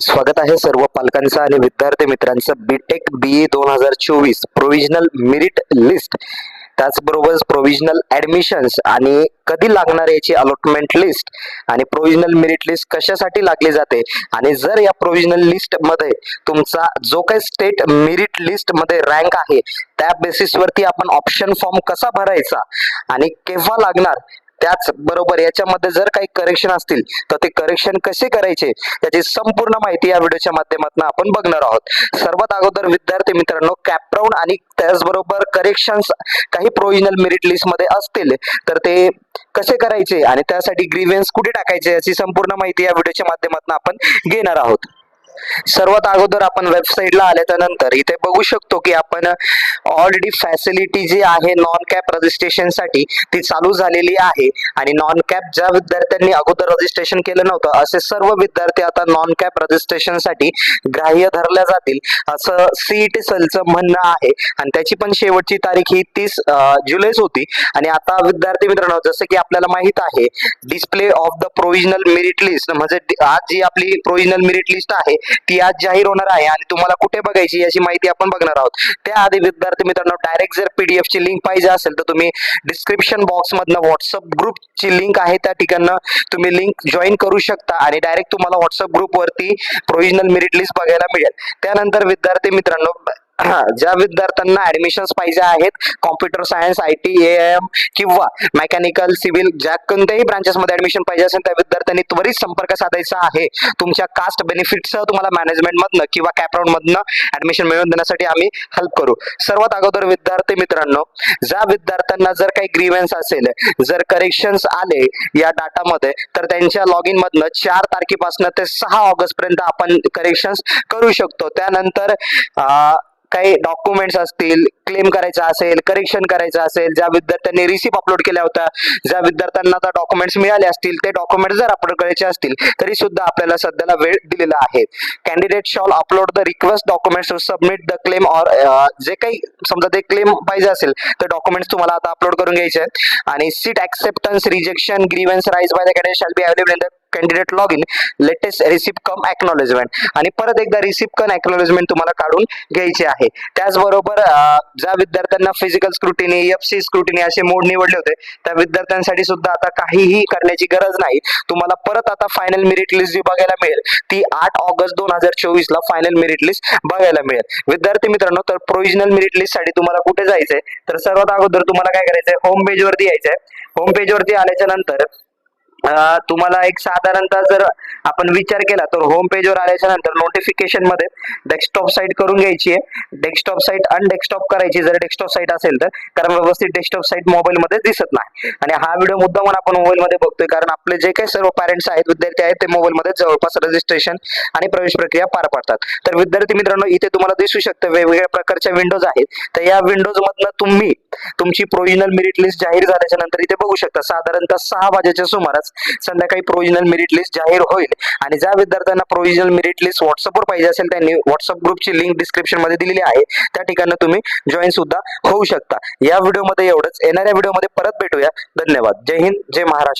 स्वागत आहे सर्व पालकांचं आणि विद्यार्थी मित्रांचं. बीटेक बी ए दोन हजार चोवीस प्रोव्हिजनल मेरिट लिस्ट त्याचबरोबर प्रोव्हिजनल ऍडमिशन्स आणि कधी लागणार याची अलॉटमेंट लिस्ट आणि प्रोव्हिजनल मेरिट लिस्ट कशासाठी लागली जाते? आणि जर या प्रोव्हिजनल लिस्टमध्ये तुमचा जो काही स्टेट मेरिट लिस्टमध्ये रँक आहे त्या बेसिसवरती आपण ऑप्शन फॉर्म कसा भरायचा आणि केव्हा लागणार त्याच बरोबर याच्यामध्ये जर काही करेक्शन असतील तर ते करेक्शन कसे करायचे याची संपूर्ण माहिती या व्हिडिओच्या माध्यमातून आपण बघणार आहोत. सर्वात अगोदर विद्यार्थी मित्रांनो कॅपराऊंड आणि त्याचबरोबर करेक्शन्स काही प्रोविजनल मेरिट लिस्टमध्ये असतील तर ते कसे करायचे आणि त्यासाठी ग्रीव्हन्स कुठे टाकायचे याची संपूर्ण माहिती या व्हिडिओच्या माध्यमातून आपण घेणार आहोत. सर्वात अगोदर आपण वेबसाईटला आल्याच्यानंतर इथे बघू शकतो की आपण ऑलरेडी फॅसिलिटी जी आहे नॉन कॅप रजिस्ट्रेशनसाठी ती चालू झालेली आहे. आणि नॉन कॅप ज्या विद्यार्थ्यांनी अगोदर रजिस्ट्रेशन केलं नव्हतं असे सर्व विद्यार्थी आता नॉन कॅप रजिस्ट्रेशनसाठी ग्राह्य धरल्या जातील असं सीईटी सेलचं म्हणणं आहे. आणि त्याची पण शेवटची तारीख ही तीस जुलैच होती. आणि आता विद्यार्थी मित्रांनो जसं की आपल्याला माहीत आहे display of the provisional merit list म्हणजे आज जी आपली प्रोव्हिजनल मेरिट लिस्ट आहे ती आज जाहीर होणार आहे आणि तुम्हाला कुठे बघायची याची माहिती आपण बघणार आहोत. त्याआधी विद्यार्थी मित्रांनो डायरेक्ट जर पीडीएफ ची लिंक पाहिजे असेल तर तुम्ही डिस्क्रिप्शन बॉक्स मधनं व्हॉट्सअप ग्रुपची लिंक आहे त्या ठिकाणं तुम्ही लिंक जॉईन करू शकता आणि डायरेक्ट तुम्हाला व्हॉट्सअप ग्रुप वरती प्रोव्हिजनल मेरिट लिस्ट बघायला मिळेल. त्यानंतर विद्यार्थी मित्रांनो ज्या विद्यार्थ्यांना ऍडमिशन्स पाहिजे आहेत computer science I T M किंवा मेकॅनिकल सिव्हिल ज्या कोणत्याही ब्रांचेसमध्ये ऍडमिशन पाहिजे असेल त्या विद्यार्थ्यांनी त्वरित संपर्क साधायचा आहे. तुमच्या कास्ट बेनिफिटसह तुम्हाला मॅनेजमेंटमधनं किंवा कॅपराऊंडमधनं ऍडमिशन मिळवून देण्यासाठी आम्ही हेल्प करू. सर्वात अगोदर विद्यार्थी मित्रांनो ज्या विद्यार्थ्यांना जर काही ग्रीव्हन्स असेल जर करेक्शन्स आले या डाटामध्ये तर त्यांच्या लॉग इन मधनं चार तारखेपासून ते सहा ऑगस्ट पर्यंत आपण करेक्शन्स करू शकतो. त्यानंतर काही डॉक्युमेंट्स असतील क्लेम करायचा असेल करेक्शन करायचं असेल ज्या विद्यार्थ्यांनी रिसिप अपलोड केल्या होत्या ज्या विद्यार्थ्यांना आता डॉक्युमेंट्स मिळाले असतील ते डॉक्युमेंट्स जर अपलोड करायचे असतील तरी सुद्धा आपल्याला सध्याला वेळ दिलेला आहे. Candidate shall upload the request documents to submit the claim or जे काही समजा ते क्लेम पाहिजे असेल तर डॉक्युमेंट्स तुम्हाला आता अपलोड करून घ्यायचे आहेत. आणि seat acceptance rejection grievance raise by the candidate shall be available in the candidate log in latest receipt cum acknowledgement आणि परत एकदा रिसिप्ट कम एक्नॉलेजमेंट तुम्हाला काढून घ्यायचे आहे. त्याचबरोबर ज्या विद्यार्थ्यांना physical scrutiny F C scrutiny असे मोड निवडले होते त्या विद्यार्थ्यांसाठी सुद्धा आता काहीही करण्याची गरज नाही. तुम्हाला परत आता फायनल मेरिट लिस्ट जी बघायला मिळेल ती आठ ऑगस्ट दोन हजार चोवीस ला फायनल मेरिट लिस्ट बघायला मिळेल. विद्यार्थी मित्रांनो तर प्रोव्हिजनल मेरिट लिस्टसाठी तुम्हाला कुठे जायचंय? तर सर्वात अगोदर तुम्हाला काय करायचंय? होम पेज वरती यायचंय. होम पेज वरती आल्याच्यानंतर तुम्हाला एक साधारणतः जर आपण विचार केला तर होम पेजवर आल्याच्यानंतर नोटिफिकेशनमध्ये डेस्कटॉप साईट करून घ्यायची आहे. डेस्कटॉप साईट अनडेस्कटॉप करायची जर डेस्कटॉप साईट असेल तर. कारण व्यवस्थित डेस्कटॉप साईट मोबाईल मध्ये दिसत नाही. आणि हा व्हिडिओ मुद्दा म्हणून आपण मोबाईल मध्ये बघतोय कारण आपले जे काही सर्व पॅरेंट्स आहेत विद्यार्थी आहेत ते मोबाईल मध्ये जवळपास रजिस्ट्रेशन आणि प्रवेश प्रक्रिया पार पाडतात. तर विद्यार्थी मित्रांनो इथे तुम्हाला दिसू शकतं वेगवेगळ्या प्रकारच्या विंडोज आहेत. तर या विंडोज मधनं तुम्ही तुमची प्रोविजनल मेरिट लिस्ट जाहीर झाल्याच्यानंतर इथे बघू शकता साधारणतः सहा वाजेच्या सुमारास संध्याकाळी प्रोव्हिजनल मेरिट लिस्ट जाहीर होईल. आणि ज्या विद्यार्थ्यांना प्रोव्हिजनल मेरिट लिस्ट व्हॉट्सअपवर पाहिजे असेल त्यांनी व्हॉट्सअप ग्रुपची लिंक डिस्क्रिप्शनमध्ये दिलेली आहे. त्या ठिकाणी तुम्ही जॉईन सुद्धा होऊ शकता. या व्हिडिओमध्ये एवढंच. येणाऱ्या व्हिडिओमध्ये परत भेटूया. धन्यवाद. जय हिंद जय महाराष्ट्र.